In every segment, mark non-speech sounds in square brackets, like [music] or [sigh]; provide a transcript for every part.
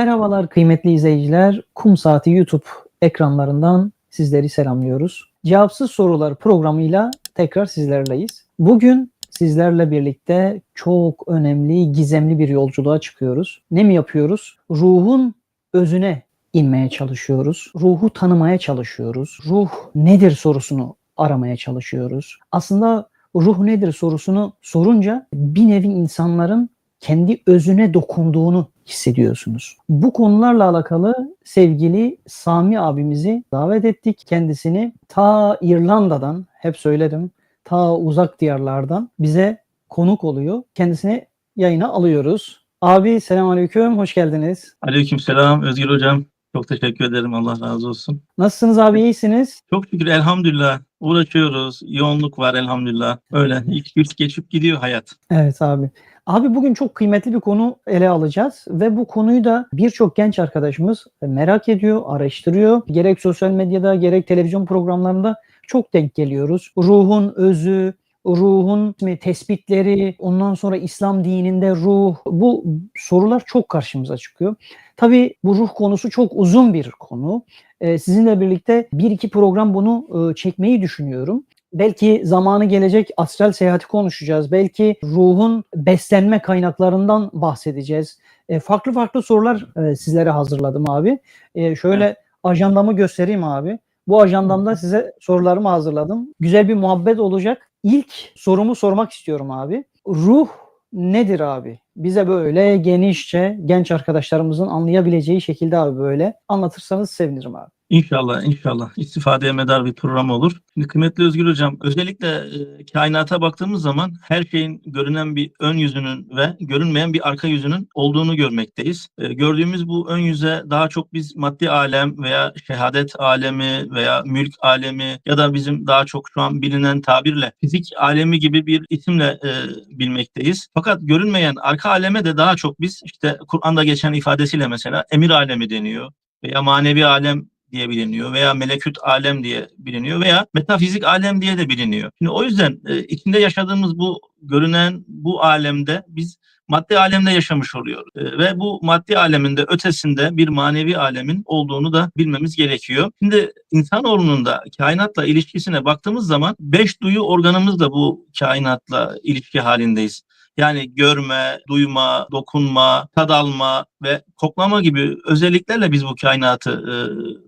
Merhabalar kıymetli izleyiciler. Kum Saati YouTube ekranlarından sizleri selamlıyoruz. Cevapsız Sorular programıyla tekrar sizlerleyiz. Bugün sizlerle birlikte çok önemli, gizemli bir yolculuğa çıkıyoruz. Ne mi yapıyoruz? Ruhun özüne inmeye çalışıyoruz. Ruhu tanımaya çalışıyoruz. Ruh nedir sorusunu aramaya çalışıyoruz. Aslında ruh nedir sorusunu sorunca bir nevi insanların kendi özüne dokunduğunu hissediyorsunuz. Bu konularla alakalı sevgili Sami abimizi davet ettik. Kendisini ta İrlanda'dan, hep söyledim, ta uzak diyarlardan bize konuk oluyor. Kendisini yayına alıyoruz. Abi selamünaleyküm, hoş geldiniz. Aleykümselam Özgür Hocam. Çok teşekkür ederim. Allah razı olsun. Nasılsınız abi, iyisiniz? Çok şükür elhamdülillah. Uğraşıyoruz. Yoğunluk var elhamdülillah. Öyle ilk güç geçip gidiyor hayat. Evet abi. Abi bugün çok kıymetli bir konu ele alacağız ve bu konuyu da birçok genç arkadaşımız merak ediyor, araştırıyor. Gerek sosyal medyada gerek televizyon programlarında çok denk geliyoruz. Ruhun özü, ruhun tespitleri, ondan sonra İslam dininde ruh, bu sorular çok karşımıza çıkıyor. Tabii bu ruh konusu çok uzun bir konu. Ee, sizinle birlikte bir iki program bunu e, çekmeyi düşünüyorum. Belki zamanı gelecek astral seyahati konuşacağız. Belki ruhun beslenme kaynaklarından bahsedeceğiz. E, farklı farklı sorular e, sizlere hazırladım abi. E, şöyle evet. ajandamı göstereyim abi. Bu ajandamda size sorularımı hazırladım. Güzel bir muhabbet olacak. İlk sorumu sormak istiyorum abi. Ruh nedir abi? Bize böyle genişçe genç arkadaşlarımızın anlayabileceği şekilde abi böyle anlatırsanız sevinirim abi. İnşallah, inşallah. istifadeye medar bir program olur. Şimdi kıymetli Özgür Hocam, özellikle e, kainata baktığımız zaman her şeyin görünen bir ön yüzünün ve görünmeyen bir arka yüzünün olduğunu görmekteyiz. E, gördüğümüz bu ön yüze daha çok biz maddi alem veya şehadet alemi veya mülk alemi ya da bizim daha çok şu an bilinen tabirle fizik alemi gibi bir isimle e, bilmekteyiz. Fakat görünmeyen arka aleme de daha çok biz işte Kur'an'da geçen ifadesiyle mesela emir alemi deniyor veya manevi alem diye biliniyor veya meleküt alem diye biliniyor veya metafizik alem diye de biliniyor. Şimdi o yüzden e, içinde yaşadığımız bu görünen bu alemde biz maddi alemde yaşamış oluyoruz. E, ve bu maddi aleminde ötesinde bir manevi alemin olduğunu da bilmemiz gerekiyor. Şimdi insanoğlunun da kainatla ilişkisine baktığımız zaman beş duyu organımız da bu kainatla ilişki halindeyiz. Yani görme, duyma, dokunma, tad alma ve koklama gibi özelliklerle biz bu kainatı e,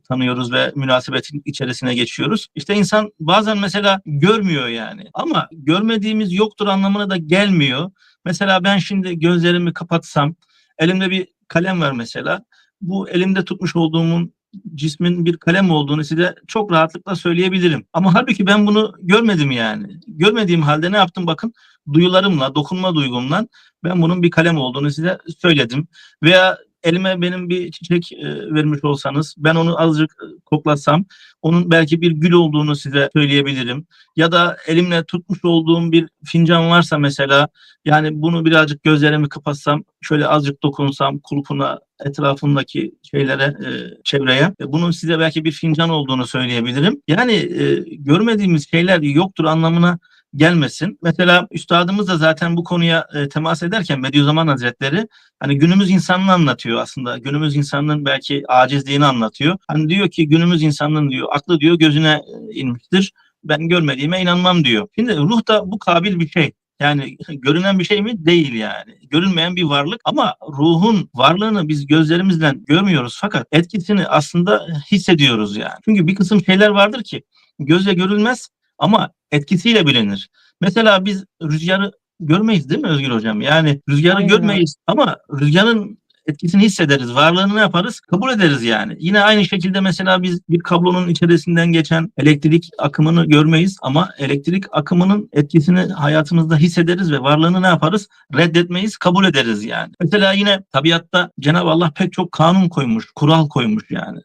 tanıyoruz ve münasebetin içerisine geçiyoruz. İşte insan bazen mesela görmüyor yani ama görmediğimiz yoktur anlamına da gelmiyor. Mesela ben şimdi gözlerimi kapatsam, elimde bir kalem var mesela. Bu elimde tutmuş olduğumun cismin bir kalem olduğunu size çok rahatlıkla söyleyebilirim. Ama halbuki ben bunu görmedim yani. Görmediğim halde ne yaptım bakın duyularımla, dokunma duygumla ben bunun bir kalem olduğunu size söyledim. Veya elime benim bir çiçek vermiş olsanız ben onu azıcık koklatsam onun belki bir gül olduğunu size söyleyebilirim. Ya da elimle tutmuş olduğum bir fincan varsa mesela yani bunu birazcık gözlerimi kapatsam şöyle azıcık dokunsam kulpuna etrafındaki şeylere çevreye bunun size belki bir fincan olduğunu söyleyebilirim. Yani görmediğimiz şeyler yoktur anlamına gelmesin. Mesela üstadımız da zaten bu konuya e, temas ederken Bediüzzaman Hazretleri hani günümüz insanını anlatıyor aslında. Günümüz insanının belki acizliğini anlatıyor. Hani diyor ki günümüz insanının diyor aklı diyor gözüne e, inmiştir. Ben görmediğime inanmam diyor. Şimdi ruh da bu kabil bir şey. Yani görünen bir şey mi? Değil yani. Görünmeyen bir varlık ama ruhun varlığını biz gözlerimizle görmüyoruz fakat etkisini aslında hissediyoruz yani. Çünkü bir kısım şeyler vardır ki gözle görülmez ama etkisiyle bilinir. Mesela biz rüzgarı görmeyiz değil mi Özgür Hocam? Yani rüzgarı Aynen. görmeyiz ama rüzgarın etkisini hissederiz. Varlığını ne yaparız? Kabul ederiz yani. Yine aynı şekilde mesela biz bir kablonun içerisinden geçen elektrik akımını görmeyiz ama elektrik akımının etkisini hayatımızda hissederiz ve varlığını ne yaparız? Reddetmeyiz, kabul ederiz yani. Mesela yine tabiatta Cenab-ı Allah pek çok kanun koymuş, kural koymuş yani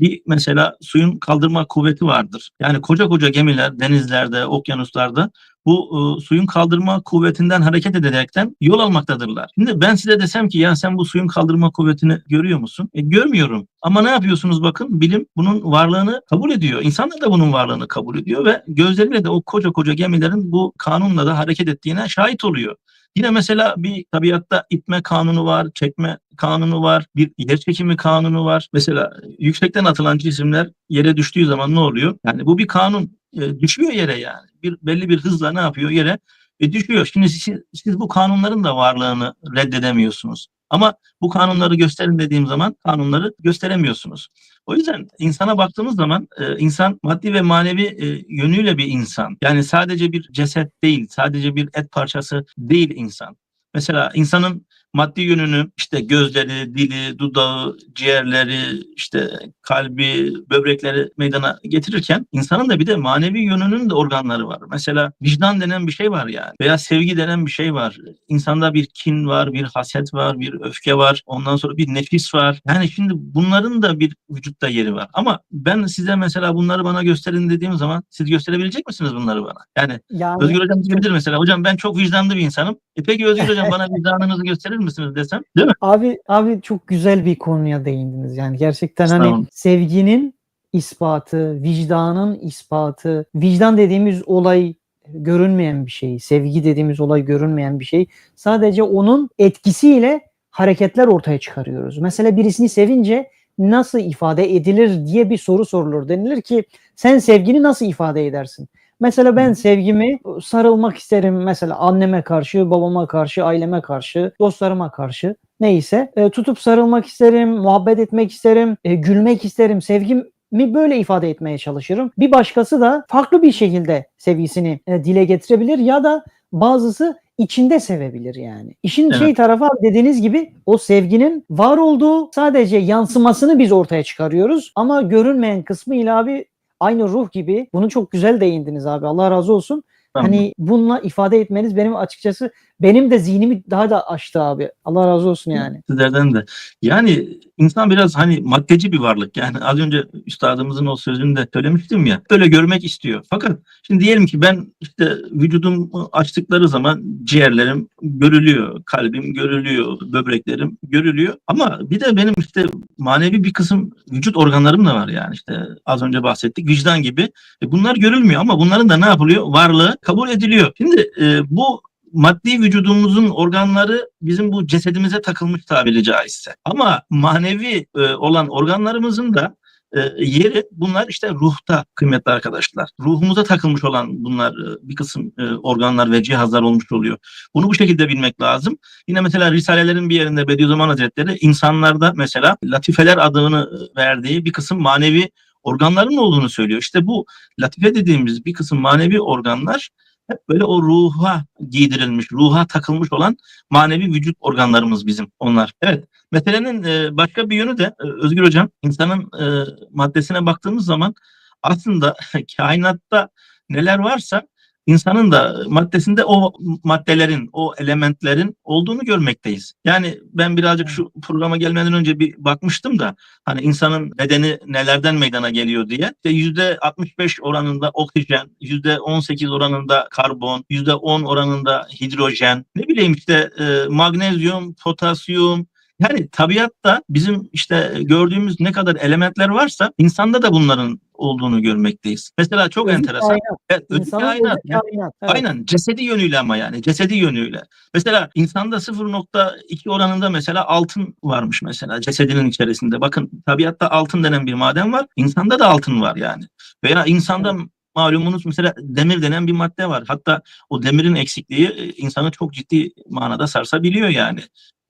bir mesela suyun kaldırma kuvveti vardır. Yani koca koca gemiler denizlerde, okyanuslarda bu e, suyun kaldırma kuvvetinden hareket ederekten yol almaktadırlar. Şimdi ben size desem ki ya sen bu suyun kaldırma kuvvetini görüyor musun? E, görmüyorum. Ama ne yapıyorsunuz bakın bilim bunun varlığını kabul ediyor. İnsanlar da bunun varlığını kabul ediyor ve gözleriyle de o koca koca gemilerin bu kanunla da hareket ettiğine şahit oluyor. Yine mesela bir tabiatta itme kanunu var, çekme kanunu var, bir yer çekimi kanunu var. Mesela yüksekten atılan cisimler yere düştüğü zaman ne oluyor? Yani bu bir kanun. E, düşüyor yere yani. Bir belli bir hızla ne yapıyor yere? E, düşüyor. Şimdi siz, siz bu kanunların da varlığını reddedemiyorsunuz. Ama bu kanunları gösterin dediğim zaman kanunları gösteremiyorsunuz. O yüzden insana baktığımız zaman e, insan maddi ve manevi e, yönüyle bir insan. Yani sadece bir ceset değil, sadece bir et parçası değil insan. Mesela insanın maddi yönünü işte gözleri, dili, dudağı, ciğerleri, işte kalbi, böbrekleri meydana getirirken insanın da bir de manevi yönünün de organları var. Mesela vicdan denen bir şey var yani veya sevgi denen bir şey var. İnsanda bir kin var, bir haset var, bir öfke var. Ondan sonra bir nefis var. Yani şimdi bunların da bir vücutta yeri var. Ama ben size mesela bunları bana gösterin dediğim zaman siz gösterebilecek misiniz bunları bana? Yani Yani Özgür Hocam diyebilir mesela. Hocam ben çok vicdanlı bir insanım. E peki Özgür Hocam bana [laughs] vicdanınızı gösterir misiniz desem? Değil mi? Abi abi çok güzel bir konuya değindiniz. Yani gerçekten hani sevginin ispatı, vicdanın ispatı. Vicdan dediğimiz olay görünmeyen bir şey. Sevgi dediğimiz olay görünmeyen bir şey. Sadece onun etkisiyle hareketler ortaya çıkarıyoruz. Mesela birisini sevince nasıl ifade edilir diye bir soru sorulur. Denilir ki sen sevgini nasıl ifade edersin? Mesela ben sevgimi sarılmak isterim mesela anneme karşı, babama karşı, aileme karşı, dostlarıma karşı neyse e, tutup sarılmak isterim, muhabbet etmek isterim, e, gülmek isterim. Sevgimi böyle ifade etmeye çalışırım. Bir başkası da farklı bir şekilde sevgisini e, dile getirebilir ya da bazısı içinde sevebilir yani. İşin Evet. şey tarafı dediğiniz gibi o sevginin var olduğu sadece yansımasını biz ortaya çıkarıyoruz ama görünmeyen kısmı ile abi aynı ruh gibi bunu çok güzel değindiniz abi Allah razı olsun. Tamam. Hani bununla ifade etmeniz benim açıkçası benim de zihnimi daha da açtı abi. Allah razı olsun yani. Sizlerden de. Yani insan biraz hani maddeci bir varlık. Yani az önce üstadımızın o sözünü de söylemiştim ya. Böyle görmek istiyor. Fakat şimdi diyelim ki ben işte vücudumu açtıkları zaman ciğerlerim görülüyor. Kalbim görülüyor. Böbreklerim görülüyor. Ama bir de benim işte manevi bir kısım vücut organlarım da var yani. işte az önce bahsettik. Vicdan gibi. E bunlar görülmüyor ama bunların da ne yapılıyor? Varlığı kabul ediliyor. Şimdi e, bu maddi vücudumuzun organları bizim bu cesedimize takılmış tabiri caizse. Ama manevi e, olan organlarımızın da e, yeri bunlar işte ruhta kıymetli arkadaşlar. Ruhumuza takılmış olan bunlar e, bir kısım e, organlar ve cihazlar olmuş oluyor. Bunu bu şekilde bilmek lazım. Yine mesela Risalelerin bir yerinde Bediüzzaman Hazretleri insanlarda mesela latifeler adını verdiği bir kısım manevi organların olduğunu söylüyor. İşte bu latife dediğimiz bir kısım manevi organlar hep böyle o ruha giydirilmiş, ruha takılmış olan manevi vücut organlarımız bizim onlar. Evet. Meselenin e, başka bir yönü de e, Özgür Hocam insanın e, maddesine baktığımız zaman aslında [laughs] kainatta neler varsa insanın da maddesinde o maddelerin, o elementlerin olduğunu görmekteyiz. Yani ben birazcık şu programa gelmeden önce bir bakmıştım da hani insanın bedeni nelerden meydana geliyor diye. İşte yüzde 65 oranında oksijen, yüzde 18 oranında karbon, yüzde 10 oranında hidrojen, ne bileyim işte e, magnezyum, potasyum, yani tabiatta bizim işte gördüğümüz ne kadar elementler varsa insanda da bunların olduğunu görmekteyiz. Mesela çok Özü enteresan. kainat. Evet, İnsanın kainat. özü kainat. Evet. Aynen cesedi yönüyle ama yani cesedi yönüyle. Mesela insanda 0.2 oranında mesela altın varmış mesela cesedinin içerisinde. Bakın tabiatta altın denen bir maden var. İnsanda da altın var yani. Veya insanda malumunuz mesela demir denen bir madde var. Hatta o demirin eksikliği e, insanı çok ciddi manada sarsabiliyor yani.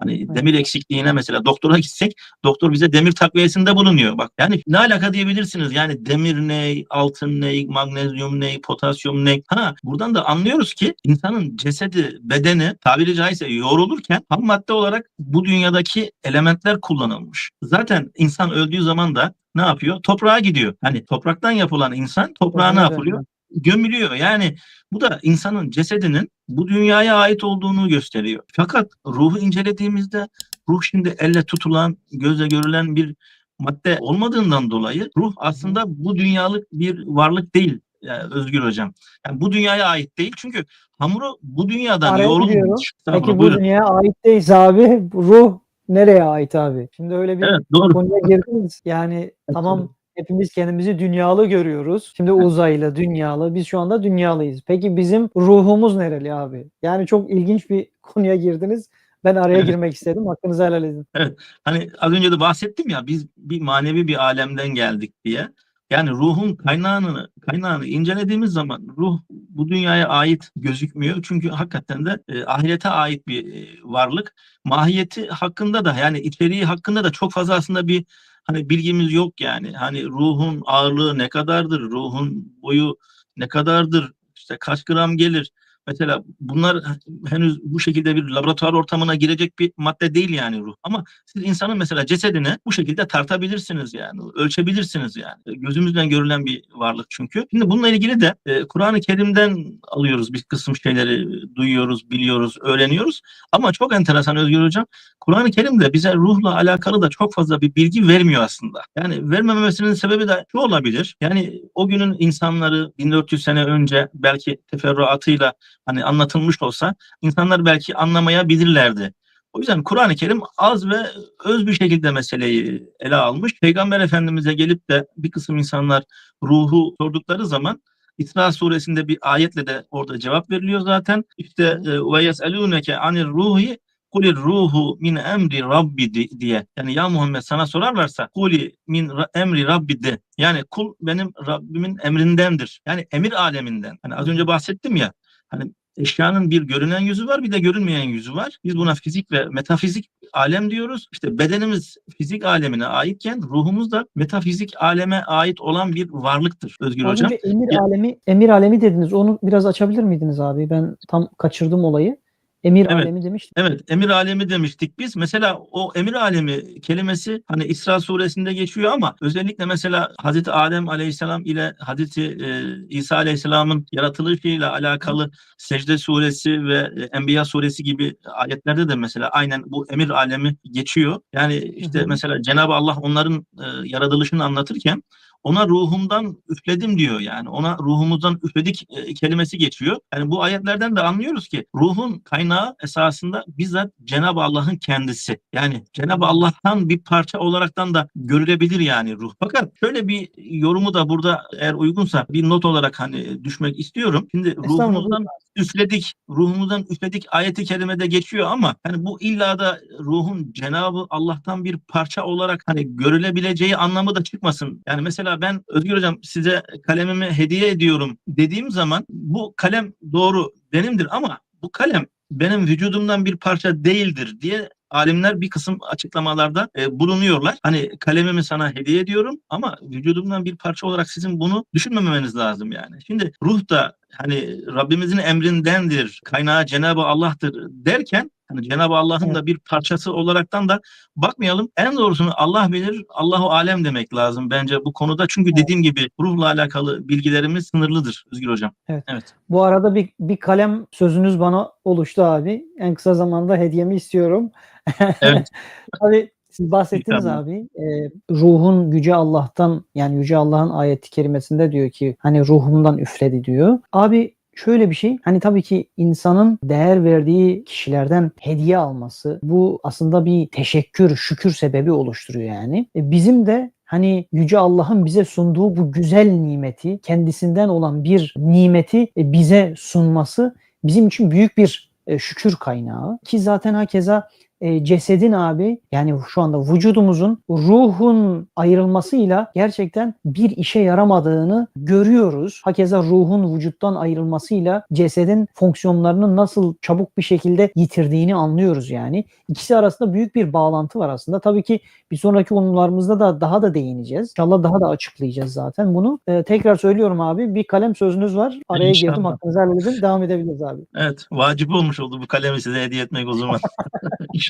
Hani Evet. demir eksikliğine mesela doktora gitsek doktor bize demir takviyesinde bulunuyor. Bak yani ne alaka diyebilirsiniz. Yani demir ne, altın ne, magnezyum ne, potasyum ne. Ha buradan da anlıyoruz ki insanın cesedi, bedeni tabiri caizse yorulurken ham madde olarak bu dünyadaki elementler kullanılmış. Zaten insan öldüğü zaman da ne yapıyor? Toprağa gidiyor. Hani topraktan yapılan insan toprağa ne yapılıyor? Gömülüyor. Yani bu da insanın cesedinin bu dünyaya ait olduğunu gösteriyor. Fakat ruhu incelediğimizde ruh şimdi elle tutulan, gözle görülen bir madde olmadığından dolayı ruh aslında bu dünyalık bir varlık değil. yani Özgür hocam. Yani bu dünyaya ait değil çünkü hamuru bu dünyadan. Tamam, Peki bu buyurun. dünyaya ait değilse abi ruh nereye ait abi? Şimdi öyle bir Evet doğru. konuya girdiniz. Yani tamam hepimiz kendimizi dünyalı görüyoruz. Şimdi uzaylı, dünyalı. Biz şu anda dünyalıyız. Peki bizim ruhumuz nereli abi? Yani çok ilginç bir [laughs] konuya girdiniz. Ben araya Evet. girmek istedim. Hakkınızı helal edin. Hani az önce de bahsettim ya biz bir manevi bir alemden geldik diye. Yani ruhun kaynağını kaynağını incelediğimiz zaman ruh bu dünyaya ait gözükmüyor. Çünkü hakikaten de e, ahirete ait bir e, varlık. Mahiyeti hakkında da yani içeriği hakkında da çok fazla aslında bir hani bilgimiz yok yani. Hani ruhun ağırlığı ne kadardır? Ruhun boyu ne kadardır? İşte kaç gram gelir? Mesela bunlar henüz bu şekilde bir laboratuvar ortamına girecek bir madde değil yani ruh. Ama siz insanın mesela cesedini bu şekilde tartabilirsiniz yani. Ölçebilirsiniz yani. Gözümüzden görülen bir varlık çünkü. Şimdi bununla ilgili de e, Kur'an-ı Kerim'den alıyoruz bir kısım şeyleri duyuyoruz, biliyoruz, öğreniyoruz. Ama çok enteresan Özgür Hocam. Kur'an-ı Kerim de bize ruhla alakalı da çok fazla bir bilgi vermiyor aslında. Yani vermemesinin sebebi de şu olabilir. Yani o günün insanları 1400 sene önce belki teferruatıyla hani anlatılmış olsa insanlar belki anlamayabilirlerdi. O yüzden Kur'an-ı Kerim az ve öz bir şekilde meseleyi ele almış. Peygamber Efendimiz'e gelip de bir kısım insanlar ruhu sordukları zaman İsra suresinde bir ayetle de orada cevap veriliyor zaten. İşte e, ve yeselûneke anir ruhi kulir ruhu min emri rabbi di- diye. Yani ya Muhammed sana sorarlarsa kuli min emri rabbi de. Yani kul benim Rabbimin emrindendir. Yani emir aleminden. Hani az önce bahsettim ya. Hani eşyanın bir görünen yüzü var bir de görünmeyen yüzü var. Biz buna fizik ve metafizik alem diyoruz. İşte bedenimiz fizik alemine aitken ruhumuz da metafizik aleme ait olan bir varlıktır Özgür Az Hocam. emir Ya- alemi, emir alemi dediniz. Onu biraz açabilir miydiniz abi? Ben tam kaçırdım olayı. Emir Evet. alemi demiştim. Evet, emir alemi demiştik biz. Mesela o emir alemi kelimesi hani İsra suresinde geçiyor ama özellikle mesela Hazreti Adem Aleyhisselam ile Hazreti e, İsa Aleyhisselam'ın yaratılışıyla alakalı Secde suresi ve e, Enbiya suresi gibi ayetlerde de mesela aynen bu emir alemi geçiyor. Yani işte Hı hı. mesela Cenab-ı Allah onların e, yaratılışını anlatırken ona ruhumdan üfledim diyor yani. Ona ruhumuzdan üfledik e, kelimesi geçiyor. Yani bu ayetlerden de anlıyoruz ki ruhun kaynağı esasında bizzat Cenab-ı Allah'ın kendisi. Yani Cenab-ı Allah'tan bir parça olaraktan da görülebilir yani ruh. Fakat şöyle bir yorumu da burada eğer uygunsa bir not olarak hani düşmek istiyorum. Şimdi ruhumuzdan üfledik, ruhumuzdan üfledik ayeti kerimede geçiyor ama hani bu illa da ruhun Cenabı Allah'tan bir parça olarak hani görülebileceği anlamı da çıkmasın. Yani mesela ben Özgür Hocam size kalemimi hediye ediyorum dediğim zaman bu kalem doğru benimdir ama bu kalem benim vücudumdan bir parça değildir diye alimler bir kısım açıklamalarda e, bulunuyorlar. Hani kalemimi sana hediye ediyorum ama vücudumdan bir parça olarak sizin bunu düşünmemeniz lazım yani. Şimdi ruh da hani Rabbimizin emrindendir, kaynağı Cenab-ı Allah'tır derken hani Cenab-ı Allah'ın Evet. da bir parçası olaraktan da bakmayalım. En doğrusunu Allah bilir, Allahu alem demek lazım bence bu konuda. Çünkü dediğim gibi ruhla alakalı bilgilerimiz sınırlıdır Özgür Hocam. Evet. Evet. Bu arada bir, bir kalem sözünüz bana oluştu abi. En kısa zamanda hediyemi istiyorum. [laughs] Evet. Abi siz bahsettiniz Tamam. abi. e, ruhun yüce Allah'tan yani yüce Allah'ın ayeti kerimesinde diyor ki hani ruhumdan üfledi diyor. Abi şöyle bir şey hani tabii ki insanın değer verdiği kişilerden hediye alması bu aslında bir teşekkür, şükür sebebi oluşturuyor yani. E, bizim de hani yüce Allah'ın bize sunduğu bu güzel nimeti, kendisinden olan bir nimeti e, bize sunması bizim için büyük bir e, şükür kaynağı. Ki zaten hakeza e, cesedin abi yani şu anda vücudumuzun ruhun ayrılmasıyla gerçekten bir işe yaramadığını görüyoruz. Hakeza ruhun vücuttan ayrılmasıyla cesedin fonksiyonlarını nasıl çabuk bir şekilde yitirdiğini anlıyoruz yani. İkisi arasında büyük bir bağlantı var aslında. Tabii ki bir sonraki konularımızda da daha da değineceğiz. İnşallah daha da açıklayacağız zaten bunu. E, tekrar söylüyorum abi bir kalem sözünüz var. Araya İnşallah. girdim hakkınızı helal edin. Devam edebiliriz abi. Evet, vacip olmuş oldu bu kalemi size hediye etmek o zaman. İnşallah. [laughs]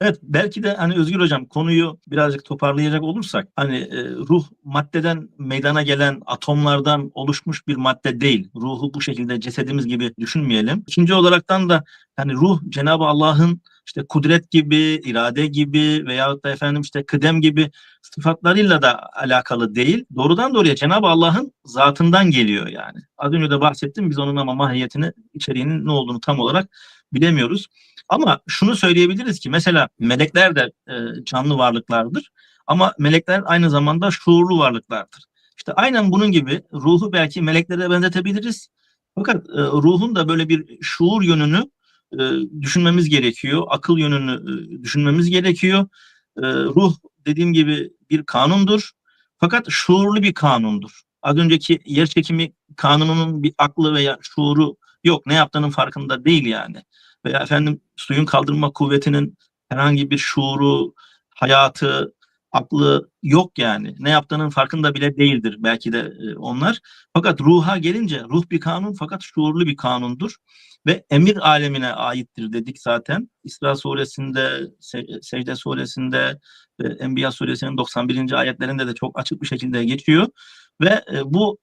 Evet, belki de hani Özgür Hocam konuyu birazcık toparlayacak olursak hani e, ruh maddeden meydana gelen atomlardan oluşmuş bir madde değil. Ruhu bu şekilde cesedimiz gibi düşünmeyelim. İkinci olaraktan da hani ruh Cenab-ı Allah'ın işte kudret gibi, irade gibi veyahut da efendim işte kıdem gibi sıfatlarıyla da alakalı değil. Doğrudan doğruya Cenab-ı Allah'ın zatından geliyor yani. Az önce de bahsettim biz onun ama mahiyetini, içeriğinin ne olduğunu tam olarak bilemiyoruz. Ama şunu söyleyebiliriz ki mesela melekler de e, canlı varlıklardır. Ama melekler aynı zamanda şuurlu varlıklardır. İşte aynen bunun gibi ruhu belki meleklere benzetebiliriz. Fakat e, ruhun da böyle bir şuur yönünü e, düşünmemiz gerekiyor. Akıl yönünü e, düşünmemiz gerekiyor. E, ruh dediğim gibi bir kanundur. Fakat şuurlu bir kanundur. Az önceki yer çekimi kanununun bir aklı veya şuuru yok. Ne yaptığının farkında değil yani. Veya efendim suyun kaldırma kuvvetinin herhangi bir şuuru, hayatı, aklı yok yani. Ne yaptığının farkında bile değildir belki de e, onlar. Fakat ruha gelince ruh bir kanun fakat şuurlu bir kanundur ve emir alemine aittir dedik zaten. İsra suresinde, Se- Secde suresinde Enbiya suresinin 91. ayetlerinde de çok açık bir şekilde geçiyor ve e, bu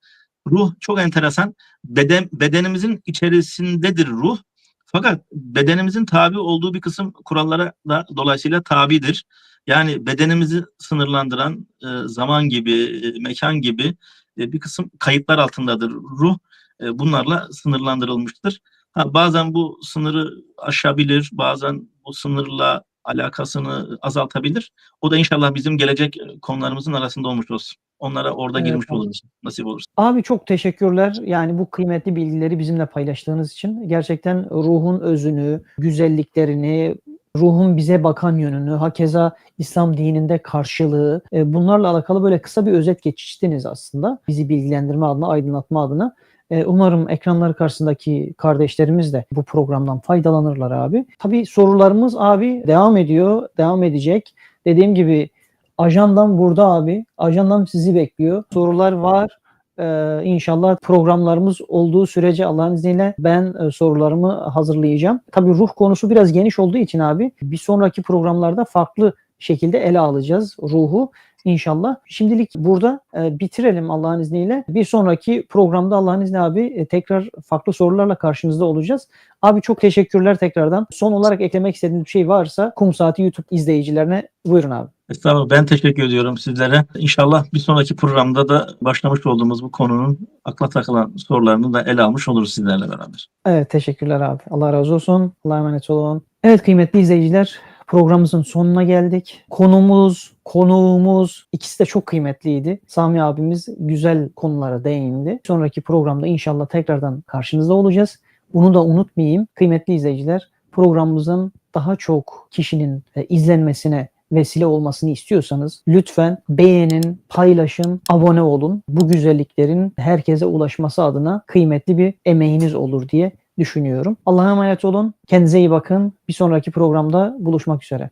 ruh çok enteresan. Beden, bedenimizin içerisindedir ruh. Fakat bedenimizin tabi olduğu bir kısım kurallara da dolayısıyla tabidir. Yani bedenimizi sınırlandıran e, zaman gibi, e, mekan gibi e, bir kısım kayıtlar altındadır ruh. Bunlarla sınırlandırılmıştır. Ha, bazen bu sınırı aşabilir, bazen bu sınırla alakasını azaltabilir. O da inşallah bizim gelecek e, konularımızın arasında olmuş olsun. Onlara orada Evet, girmiş abi. oluruz nasip olursa. Abi çok teşekkürler. Yani bu kıymetli bilgileri bizimle paylaştığınız için. Gerçekten ruhun özünü, güzelliklerini, ruhun bize bakan yönünü, hakeza İslam dininde karşılığı, e, bunlarla alakalı böyle kısa bir özet geçiştiniz aslında. Bizi bilgilendirme adına, aydınlatma adına. E, Umarım ekranları karşısındaki kardeşlerimiz de bu programdan faydalanırlar abi. Tabii sorularımız abi devam ediyor, devam edecek. Dediğim gibi ajandam burada abi. Ajandam sizi bekliyor. Sorular var. Ee, inşallah programlarımız olduğu sürece Allah'ın izniyle ben e, sorularımı hazırlayacağım. Tabii ruh konusu biraz geniş olduğu için abi bir sonraki programlarda farklı şekilde ele alacağız ruhu inşallah. Şimdilik burada e, bitirelim Allah'ın izniyle. Bir sonraki programda Allah'ın izniyle abi e, tekrar farklı sorularla karşınızda olacağız. Abi çok teşekkürler tekrardan. Son olarak eklemek istediğiniz bir şey varsa Kum Saati YouTube izleyicilerine buyurun abi. Estağfurullah ben teşekkür ediyorum sizlere. İnşallah bir sonraki programda da başlamış olduğumuz bu konunun akla takılan sorularını da ele almış oluruz sizlerle beraber. Evet teşekkürler abi. Allah razı olsun. Allah'a emanet olun. Evet kıymetli izleyiciler programımızın sonuna geldik. Konumuz, konuğumuz ikisi de çok kıymetliydi. Sami abimiz güzel konulara değindi. Sonraki programda inşallah tekrardan karşınızda olacağız. Bunu da unutmayayım. Kıymetli izleyiciler programımızın daha çok kişinin e, izlenmesine vesile olmasını istiyorsanız lütfen beğenin, paylaşın, abone olun. Bu güzelliklerin herkese ulaşması adına kıymetli bir emeğiniz olur diye düşünüyorum. Allah'a emanet olun. Kendinize iyi bakın. Bir sonraki programda buluşmak üzere.